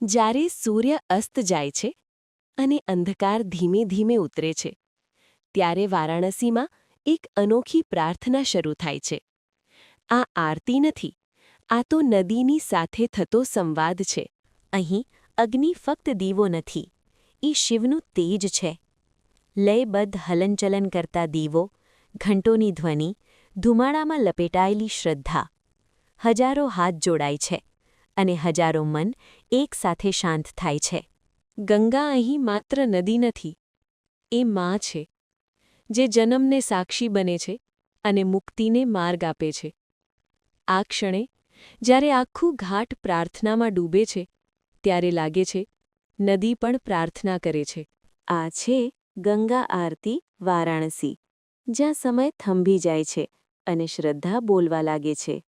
જ્યારે સૂર્ય અસ્ત જાય છે અને અંધકાર ધીમે ધીમે ઉતરે છે, ત્યારે વારાણસીમાં એક અનોખી પ્રાર્થના શરૂ થાય છે. આ આરતી નથી, આ તો નદીની સાથે થતો સંવાદ છે. અહીં અગ્નિ ફક્ત દીવો નથી, એ શિવનું તેજ છે. લયબદ્ધ હલનચલન કરતા દીવો, ઘંટોની ધ્વનિ, ધુમાડામાં લપેટાયેલી શ્રદ્ધા, હજારો હાથ જોડાય છે. અને હજારો મન એકસાથે શાંત થાય છે. ગંગા અહીં માત્ર નદી નથી, એ માં છે, જે જન્મને સાક્ષી બને છે અને મુક્તિને માર્ગ આપે છે. આ ક્ષણે, જ્યારે આખું ઘાટ પ્રાર્થનામાં ડૂબે છે, ત્યારે લાગે છે, નદી પણ પ્રાર્થના કરે છે. આ છે ગંગા આરતી, વારાણસી, જ્યાં સમય થંભી જાય છે અને શ્રદ્ધા બોલવા લાગે છે.